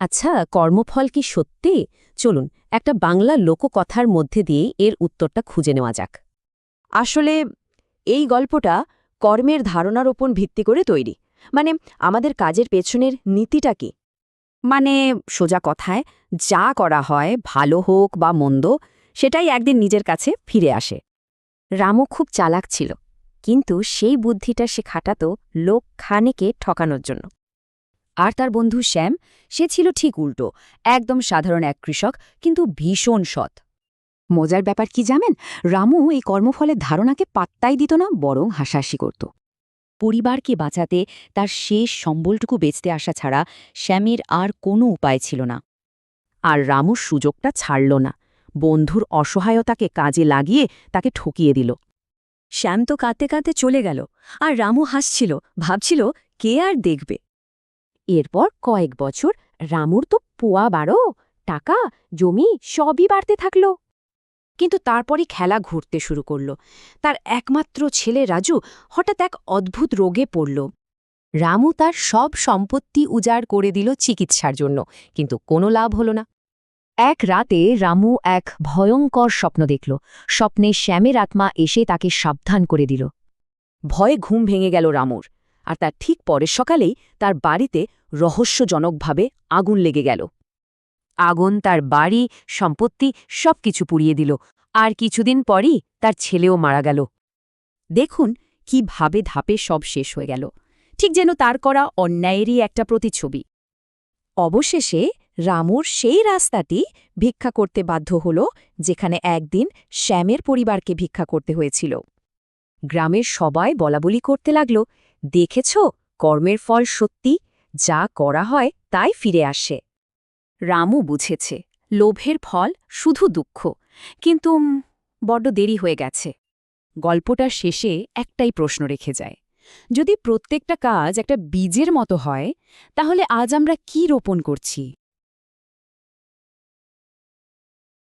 আচ্ছা কর্মফল কি সত্যি? চলুন, একটা বাংলা লোককথার মধ্যে দিয়ে এর উত্তরটা খুঁজে নেওয়া যাক। আসলে, এই গল্পটা কর্মের ধারণার ওপর ভিত্তি করে তৈরি। মানে আমাদের কাজের পেছনের নীতিটা কি? মানে সোজা কথায়, যা করা হয়, ভালো হোক বা মন্দ, সেটাই একদিন নিজের কাছে ফিরে আসে। রামও খুব চালাক ছিল, কিন্তু সেই বুদ্ধিটা সে খাটাত লোক খানেকে ঠকানোর জন্য। আর তার বন্ধু শ্যাম, সে ছিল ঠিক উল্টো, একদম সাধারণ এক কৃষক, কিন্তু ভীষণ সৎ। মজার ব্যাপার কি জানেন? রামু এই কর্মফলের ধারণাকে পাত্তাই দিত না, বরং হাসাহাসি করত। পরিবারকে বাঁচাতে, তার শেষ সম্বলটুকু বেচতে আসা ছাড়া শ্যামের আর কোনো উপায় ছিল না। আর রামু সুযোগটা ছাড়ল না। বন্ধুর অসহায়তাকে কাজে লাগিয়ে তাকে ঠকিয়ে দিল। শ্যাম তো কাঁদতে কাঁদতে চলে গেল, আর রামু হাসছিল, ভাবছিল, কে আর দেখবে? এরপর কয়েক বছর রামুর তো পোয়া বাড়ো টাকা, জমি সবই বাড়তে থাকল। কিন্তু তারপরই খেলা ঘুরতে শুরু করল। তার একমাত্র ছেলে রাজু হঠাৎ এক অদ্ভুত রোগে পড়ল। রামু তার সব সম্পত্তি উজাড় করে দিল চিকিৎসার জন্য, কিন্তু কোনো লাভ হল না। এক রাতে রামু এক ভয়ঙ্কর স্বপ্ন দেখল। স্বপ্নে শ্যামের আত্মা এসে তাকে সাবধান করে দিল। ভয়ে ঘুম ভেঙে গেল রামুর। আর তার ঠিক পরের সকালেই তার বাড়িতে রহস্যজনকভাবে আগুন লেগে গেল। আগুন, তার বাড়ি, সম্পত্তি সবকিছু পুড়িয়ে দিল। আর কিছুদিন পরই তার ছেলেও মারা গেল। দেখুন কীভাবে ধাপে সব শেষ হয়ে গেল। ঠিক যেন তার করা অন্যায়েরই একটা প্রতিচ্ছবি। অবশেষে রামুর সেই রাস্তাটি ভিক্ষা করতে বাধ্য হল, যেখানে একদিন শ্যামের পরিবারকে ভিক্ষা করতে হয়েছিল। গ্রামের সবাই বলাবলি করতে লাগল দেখেছ কর্মের ফল সত্যি? যা করা হয় তাই ফিরে আসে। রামু বুঝেছে, লোভের ফল শুধু দুঃখ। কিন্তু বড্ড দেরি হয়ে গেছে। গল্পটা শেষে একটাই প্রশ্ন রেখে যায়। যদি প্রত্যেকটা কাজ একটা বীজের মতো হয়, তাহলে আজ আমরা কী রোপণ করছি?